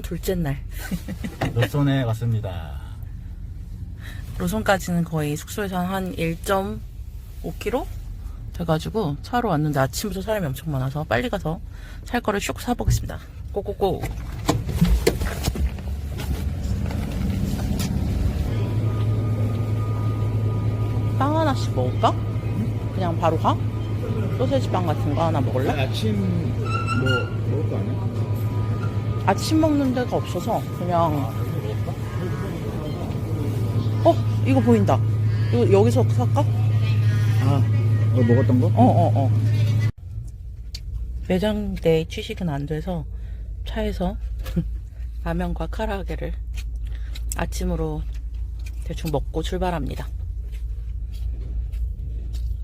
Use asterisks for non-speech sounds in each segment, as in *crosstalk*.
로손 둘째 날. *laughs* 로손에 갔습니다. 로손까지는 거의 숙소에서 한 1.5km 돼가지고 차로 왔는데 아침부터 사람이 엄청 많아서 빨리 가서 살 거를 슉 사보겠습니다. 고고고. 빵 하나씩 먹을까? 그냥 바로 가? 소세지 빵 같은 거 하나 먹을래? 아침 뭐 먹을 거 아니야? 아침 먹는 데가 없어서 그냥 어? 이거 보인다. 이거 여기서 살까? 아, 어, 먹었던 거? 어어 어. 어, 매장 내 취식은 안 돼서 차에서 *laughs* 라면과 카라아게를 아침으로 대충 먹고 출발합니다.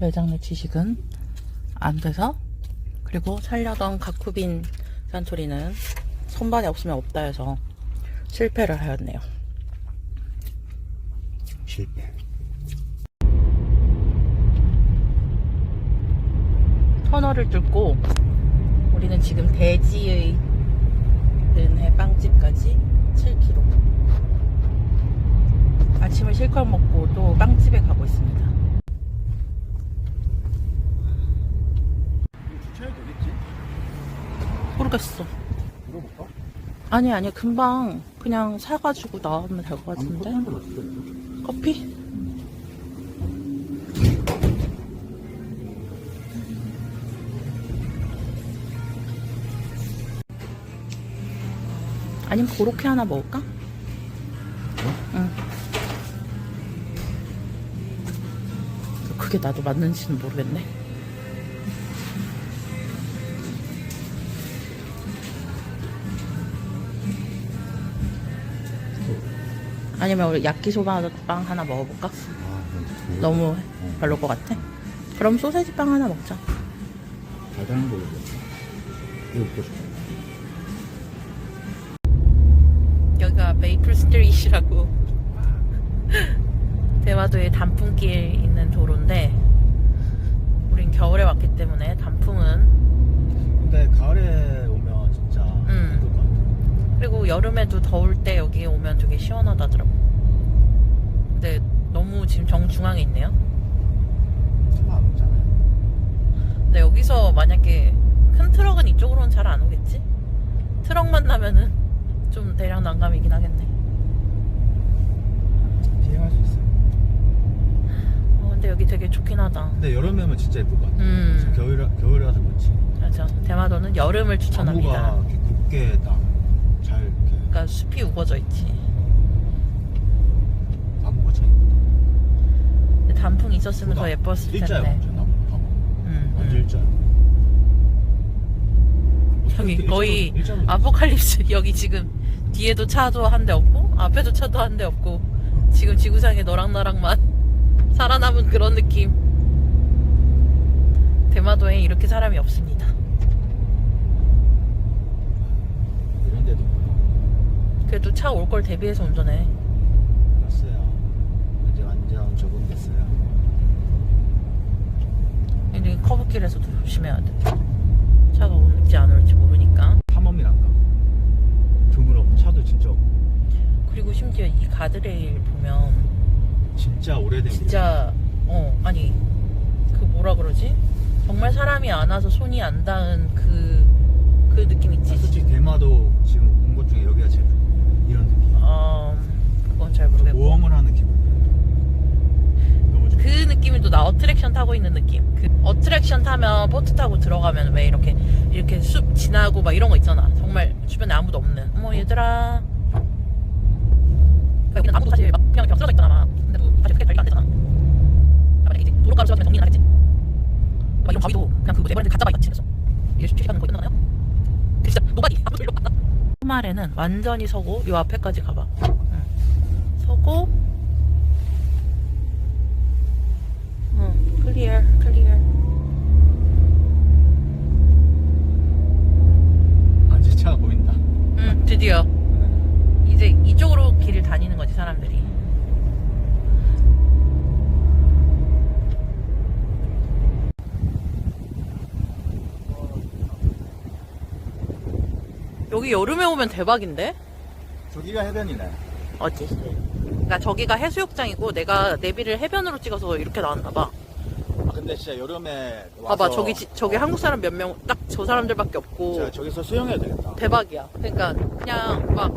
매장 내 취식은 안 돼서 그리고 살려던 가쿠빈 산토리는 선반이 없으면 없다 해서 실패를 하였네요 실패. 터널을 뚫고 우리는 지금 대지의 은혜 빵집까지 7km. 아침을 실컷 먹고 또 빵집에 가고 있습니다. 주차해도 되겠지? 모르겠어. 물어볼까? 아니 아니 금방 그냥 사가지고 나오면 될 것 같은데. 커피? 아니면 그렇게 하나 먹을까? 응. 그게 나도 맞는지는 모르겠네. 아니면 우리 야끼소바 빵 하나 먹어볼까? 아, 너무 별로일 것 같아? 그럼 소세지 빵 하나 먹자. 달달한 거 먹어. 이거 먹고 싶어. 여기가 메이플 스트리트라고 대마도에 단풍길 있는 도로인데 우린 겨울에 왔기 때문에 단풍은 근데 가을에 오면 진짜 음. 예쁠 것 같아. 그리고 여름에도 더울 때 여기 오면 되게 시원하다더라고. 근데 너무 지금 정중앙에 있네요. 차가 안 오잖아요. 근데 여기서 만약에 큰 트럭은 이쪽으로는 잘 안 오겠지? 트럭 만나면은 *laughs* 좀 대량 난감이긴 하겠네. 피해갈 수 있어요. 어, 근데 여기 되게 좋긴 하다. 근데 여름에 오면 진짜 예쁠 것 같아. 음. 지금 겨울, 겨울이라서 그렇지. 맞아. 대마도는 여름을 추천합니다. 나무가 이렇게 곱게 딱잘 그러니까 숲이 우거져 있지. 나무가 참 예쁘다. 근데 단풍 있었으면 더 예뻤을 일자야 텐데. 완전 나무 나무. 음, 완전 음. 일자야. 어떻게 거의 일자로- 아포칼립스 *laughs* 여기 지금 뒤에도 차도 한 대 없고 앞에도 차도 한 대 없고 지금 지구상에 너랑 나랑만 살아남은 그런 느낌 대마도에 이렇게 사람이 없습니다 이런 데도 그래도 차 올 걸 대비해서 운전해 알았어요. 이제 완전 적응됐어요. 여기 커브길에서도 조심해야 돼 차가 올지 안 올지 모르니까 탐험이란가. 드물어. 차도 진짜 없고. 그리고 심지어 이 가드레일 보면 진짜 오래된 진짜 어 아니 그 뭐라 그러지 정말 사람이 안 와서 손이 안 닿은 그 그 느낌 길. 있지 아, 솔직히 대마도 지금 온 것 중에 여기가 제일 좋아. 이런 느낌. 어 그건 잘 모르겠고. 모험을 하는 기분. 너무 좋아. 그 느낌이 또 나 어트랙션 타고 있는 느낌. 그 어트랙션 타면 보트 타고 들어가면 왜 이렇게 이렇게 숲 지나고 막 이런 거 있잖아. 정말 주변에 아무도 없는. 어머 얘들아. 그러니까 여기는 아무도 사실 막 그냥 쓰러져 있잖아. 근데도 사실 크게 관리가 안 되잖아. 만약에 이제 도로가로 쓰러지면 정리는 하겠지. 막 이런 바위도 그냥 그 네버랜드 가짜 바위 같이 생겼어 이게 쉽게 가는 거의 끝나나요? 진짜 노바디 아무도 일로 왔다 말에는 완전히 서고 요 앞에까지 가봐. 응. 서고 응 클리어 클리어 아, 진짜 보인다. 응 드디어. 이제 이쪽으로 길을 다니는 거지 사람들이 여기 여름에 오면 대박인데? 저기가 해변이네. 어디? 그러니까 저기가 해수욕장이고 내가 내비를 해변으로 찍어서 이렇게 나왔나 봐. 아, 근데 진짜 여름에 와서 봐봐 저기 지- 저기 한국 사람 몇 명 딱 저 사람들밖에 없고 진짜 저기서 수영해야 되겠다. 대박이야. 그러니까 그냥 막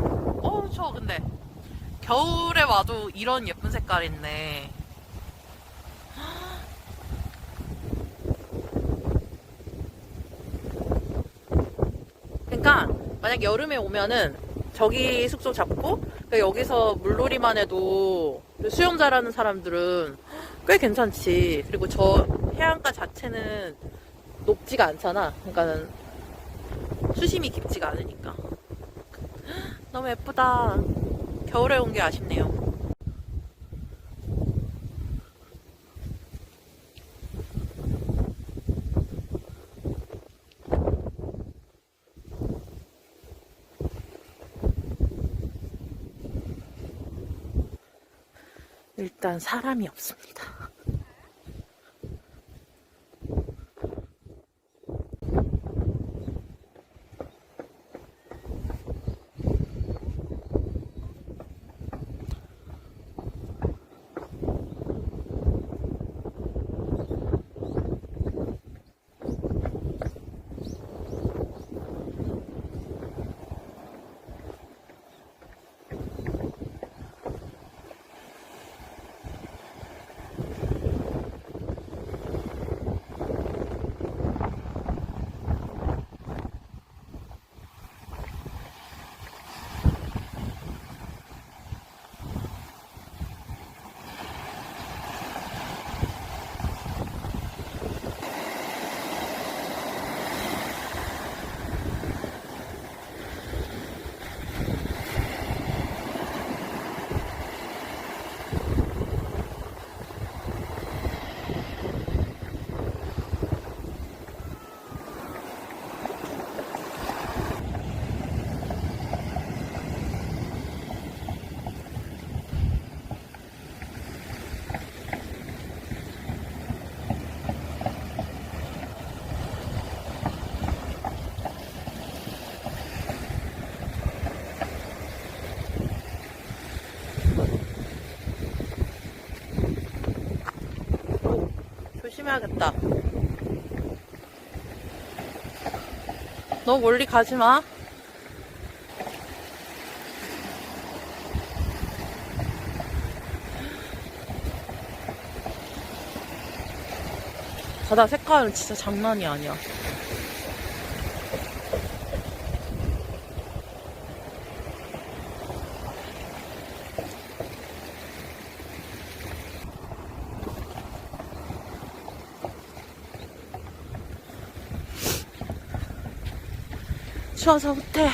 어, 저 근데 겨울에 와도 이런 예쁜 색깔 있네. 그러니까 만약 여름에 오면은 저기 숙소 잡고 그러니까 여기서 물놀이만 해도 수영 잘하는 사람들은 꽤 괜찮지. 그리고 저 해안가 자체는 높지가 않잖아. 그러니까 수심이 깊지가 않으니까. *gasps* 너무 예쁘다. 겨울에 온 게 아쉽네요. 일단 사람이 없습니다. 조심해야겠다. 너무 멀리 가지 마. 바다 색깔은 진짜 장난이 아니야. 추워서 못해.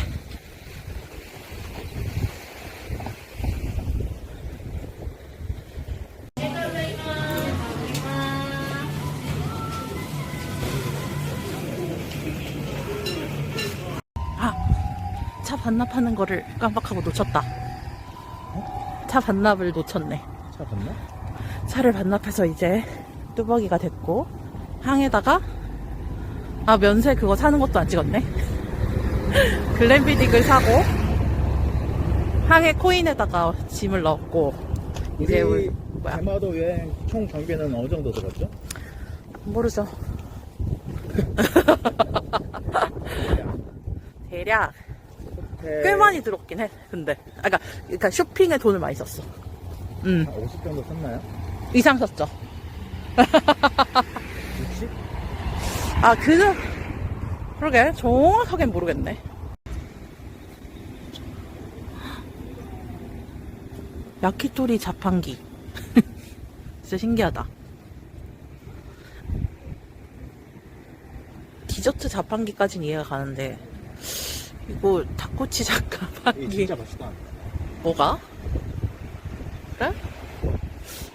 아, 차 반납하는 거를 깜빡하고 놓쳤다. 차 반납을 놓쳤네. 차 봤나? 차를 반납해서 이제 뚜벅이가 됐고 항에다가 아 면세 그거 사는 것도 안 찍었네 *laughs* 글램비딕을 사고 항해 코인에다가 짐을 넣었고 이제 우리 뭐야? 대마도 여행 총 경비는 어느 정도 들었죠? 모르죠. *laughs* 대략 호텔. 꽤 많이 들었긴 해 근데. 아 그러니까, 그러니까 쇼핑에 돈을 많이 썼어. 음. 한 50 정도 썼나요? 이상 썼죠. *laughs* 60? 아, 그, 그러게. 정확하게는 모르겠네. 야키토리 자판기. *laughs* 진짜 신기하다. 디저트 자판기까지는 이해가 가는데, 이거 닭꼬치 자판기. 진짜 맛있다. 뭐가? 그래?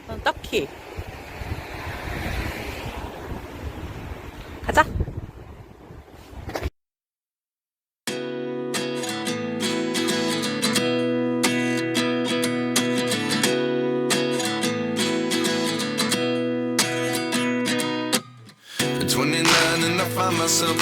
난 딱히. 가자.